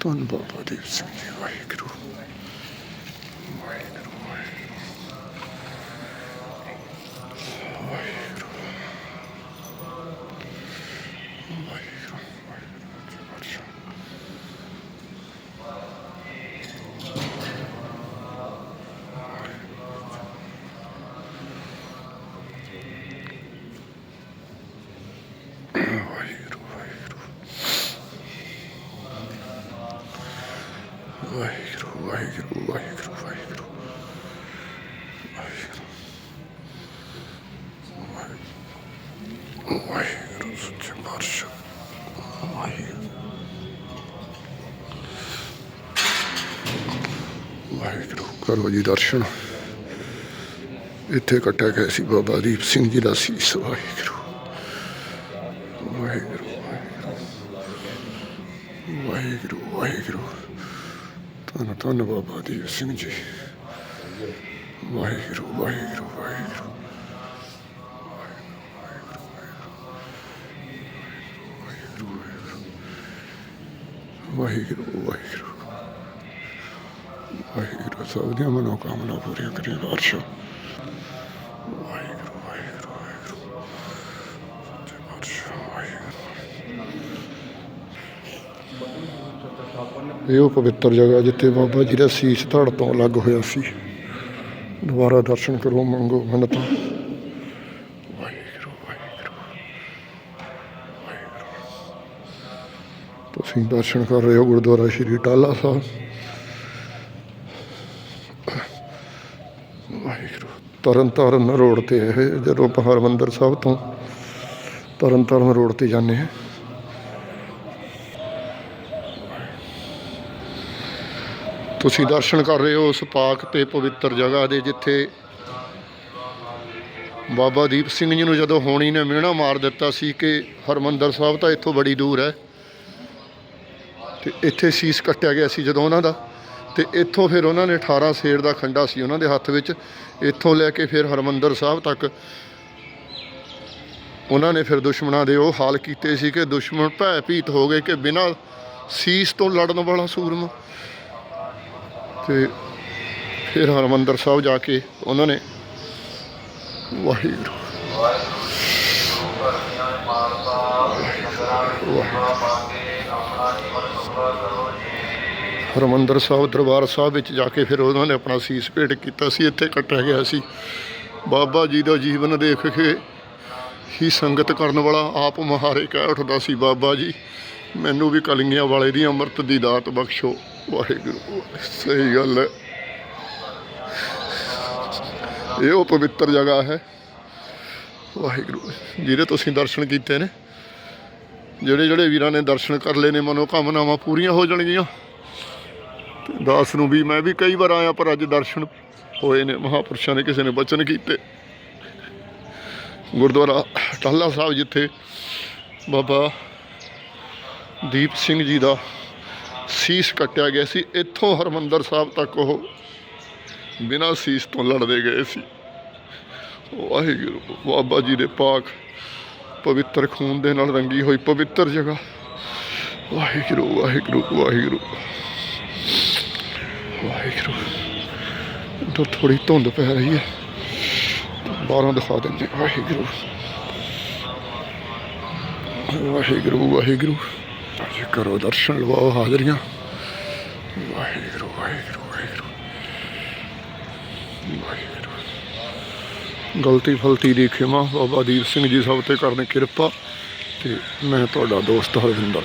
ਧੰਨ ਬਾਬਾ ਦੀਪ ਸਿੰਘ ਜੀ ਵਾਹਿਗੁਰੂ ਵਾਹਿਗੁਰੂ ਵਾਹਿਗੁਰੂ ਵਾਹਿਗੁਰੂ ਵਾਹਿਗੁਰੂ ਵਾਹਿਗੁਰੂ ਵਾਹਿਗੁਰੂ ਵਾਹਿਗੁਰੂ ਸੱਚੇ ਪਾਤਸ਼ਾਹ ਵਾਹਿਗੁਰੂ ਵਾਹਿਗੁਰੂ ਕਰੋ ਜੀ ਦਰਸ਼ਨ ਇੱਥੇ ਕੱਟਿਆ ਗਏ ਸੀ ਬਾਬਾ ਦੀਪ ਸਿੰਘ ਜੀ ਦਾ ਸੀਸ ਵਾਹਿਗੁਰੂ ਵਾਹਿਗੁਰੂ ਵਾਹਿਗੁਰੂ ਵਾਹਿਗੁਰੂ ਵਾਹਿਗੁਰੂ ਧੰਨ ਧੰਨ ਬਾਬਾ ਦੀਪ ਸਿੰਘ ਜੀ ਵਾਹਿਗੁਰੂ ਵਾਹਿਗੁਰੂ ਵਾਹਿਗੁਰੂ ਵਾਹਿਗੁਰੂ ਵਾਹਿਗੁਰੂ ਵਾਹਿਗੁਰੂ ਸਭ ਦੀਆਂ ਮਨੋਕਾਮਨਾ ਪੂਰੀਆਂ ਕਰੇ ਵਾਰਸ਼ਾ ਵਾਹਿਗੁਰੂ ਵਾਹਿਗੁਰੂ ਵਾਹਿਗੁਰੂ ਸੱਚੇ ਪਾਤਸ਼ਾਹ ਵਾਹਿਗੁਰੂ ਇਹ ਉਹ ਪਵਿੱਤਰ ਜਗ੍ਹਾ ਜਿੱਥੇ ਬਾਬਾ ਜੀ ਦਾ ਸੀਸ ਧੜ ਤੋਂ ਅਲੱਗ ਹੋਇਆ ਸੀ। ਦੁਬਾਰਾ ਦਰਸ਼ਨ ਕਰੋ ਮੰਗੋ ਮੰਨਤਾਂ। ਤੁਸੀਂ ਦਰਸ਼ਨ ਕਰ ਰਹੇ ਹੋ ਗੁਰਦੁਆਰਾ ਸ਼੍ਰੀ ਟਾਲਾ ਸਾਹਿਬ। ਵਾਹਿਗੁਰੂ ਤਰਨ ਤਾਰਨ ਰੋਡ ਤੇ ਇਹ, ਜਦੋਂ ਆਪਾਂ ਹਰਿਮੰਦਰ ਸਾਹਿਬ ਤੋਂ ਤਰਨ ਤਾਰਨ ਰੋਡ ਤੇ ਜਾਂਦੇ ਹਾਂ। ਤੁਸੀਂ ਦਰਸ਼ਨ ਕਰ ਰਹੇ ਹੋ ਉਸ ਪਾਕ ਤੇ ਪਵਿੱਤਰ ਜਗ੍ਹਾ ਦੇ ਜਿੱਥੇ ਬਾਬਾ ਦੀਪ ਸਿੰਘ ਜੀ ਨੂੰ ਜਦੋਂ ਹੋਣੀ ਨੇ ਮਿਹਣਾ ਮਾਰ ਦਿੱਤਾ ਸੀ ਕਿ ਹਰਮੰਦਰ ਸਾਹਿਬ ਤਾਂ ਇੱਥੋਂ ਬੜੀ ਦੂਰ ਹੈ। ਤੇ ਇੱਥੇ ਸੀਸ ਕੱਟਿਆ ਗਿਆ ਸੀ ਜਦੋਂ ਉਹਨਾਂ ਦਾ। ਤੇ ਇੱਥੋਂ ਫਿਰ ਉਹਨਾਂ ਨੇ 18 ਸੇਰ ਦਾ ਖੰਡਾ ਸੀ ਉਹਨਾਂ ਦੇ ਹੱਥ ਵਿੱਚ। ਇੱਥੋਂ ਲੈ ਕੇ ਫਿਰ ਹਰਮੰਦਰ ਸਾਹਿਬ ਤੱਕ ਉਹਨਾਂ ਨੇ ਫਿਰ ਦੁਸ਼ਮਣਾਂ ਦੇ ਉਹ ਹਾਲ ਕੀਤੇ ਸੀ ਕਿ ਦੁਸ਼ਮਣ ਭੈ ਭੀਤ ਹੋ ਗਏ ਕਿ ਬਿਨਾਂ ਸੀਸ ਤੋਂ ਲੜਨ ਵਾਲਾ ਸੂਰਮਾ ਤੇ ਫਿਰ ਹਰਮੰਦਰ ਸਾਹਿਬ ਜਾ ਕੇ ਉਹਨਾਂ ਨੇ ਵਾਹਿਗੁਰੂ। ਹਰਮੰਦਰ ਸਾਹਿਬ ਦਰਬਾਰ ਸਾਹਿਬ ਵਿੱਚ ਜਾ ਕੇ ਫਿਰ ਉਹਨਾਂ ਨੇ ਆਪਣਾ ਸੀਸ ਭੇਟ ਕੀਤਾ ਸੀ, ਇੱਥੇ ਕੱਟਿਆ ਗਿਆ ਸੀ। ਬਾਬਾ ਜੀ ਦਾ ਜੀਵਨ ਦੇਖ ਕੇ ਹੀ ਸੰਗਤ ਕਰਨ ਵਾਲਾ ਆਪ ਮਹਾਰੇ ਕਹਿ ਉੱਠਦਾ ਸੀ ਬਾਬਾ ਜੀ। ਮੈਨੂੰ ਵੀ ਕਲਿੰਗੀਆਂ ਵਾਲੇ ਦੀ ਅੰਮ੍ਰਿਤ ਦੀ ਦਾਤ ਬਖਸ਼ੋ, ਵਾਹਿਗੁਰੂ। ਸਹੀ ਗੱਲ ਹੈ। ਇਹ ਉਹ ਪਵਿੱਤਰ ਜਗ੍ਹਾ ਹੈ। ਵਾਹਿਗੁਰੂ, ਜਿਹਦੇ ਤੁਸੀਂ ਦਰਸ਼ਨ ਕੀਤੇ ਨੇ। ਜਿਹੜੇ ਜਿਹੜੇ ਵੀਰਾਂ ਨੇ ਦਰਸ਼ਨ ਕਰ ਲਏ ਨੇ, ਮਨੋਕਾਮਨਾਵਾਂ ਪੂਰੀਆਂ ਹੋ ਜਾਣਗੀਆਂ। ਤੇ ਦਾਸ ਨੂੰ ਵੀ ਮੈਂ ਵੀ ਕਈ ਵਾਰ ਆਇਆ, ਪਰ ਅੱਜ ਦਰਸ਼ਨ ਹੋਏ ਨੇ। ਮਹਾਪੁਰਸ਼ਾਂ ਨੇ ਕਿਸੇ ਨੇ ਬਚਨ ਕੀਤੇ। ਗੁਰਦੁਆਰਾ ਟਾਹਲਾ ਸਾਹਿਬ ਜਿੱਥੇ ਬਾਬਾ ਦੀਪ ਸਿੰਘ ਜੀ ਦਾ ਸੀਸ ਕੱਟਿਆ ਗਿਆ ਸੀ। ਇੱਥੋਂ ਹਰਮੰਦਰ ਸਾਹਿਬ ਤੱਕ ਉਹ ਬਿਨਾਂ ਸੀਸ ਤੋਂ ਲੜਦੇ ਗਏ ਸੀ। ਵਾਹਿਗੁਰੂ, ਬਾਬਾ ਜੀ ਦੇ ਪਾਕ ਪਵਿੱਤਰ ਖੂਨ ਦੇ ਨਾਲ ਰੰਗੀ ਹੋਈ ਪਵਿੱਤਰ ਜਗ੍ਹਾ। ਵਾਹਿਗੁਰੂ ਵਾਹਿਗੁਰੂ ਵਾਹਿਗੁਰੂ। ਵਾਹਿਗੁਰੂ ਤੋਂ ਥੋੜੀ ਧੁੰਦ ਪੈ ਰਹੀ ਹੈ। ਬਾਹਰੋਂ ਦਿਖਾ ਦਿੰਦੇ ਵਾਹਿਗੁਰੂ। ਵਾਹਿਗੁਰੂ ਵਾਹਿਗੁਰੂ। ਕਰੋ ਦਰਸ਼ਨ ਲਵਾਓ ਹਾਜ਼ਰੀਆਂ। ਵਾਹਿਗੁਰੂ ਵਾਹਿਗੁਰੂ ਵਾਹਿਗੁਰੂ। ਵਾਹਿਗੁਰੂ। ਗਲਤੀ ਫਲਤੀ ਦੀ ਖਿਮਾ ਬਾਬਾ ਦੀਪ ਸਿੰਘ ਜੀ ਸਭ ਤੇ ਕਰਨ ਕਿਰਪਾ ਤੇ ਮੈਂ ਤੁਹਾਡਾ ਦੋਸਤ ਹਰਵਿੰਦਰ।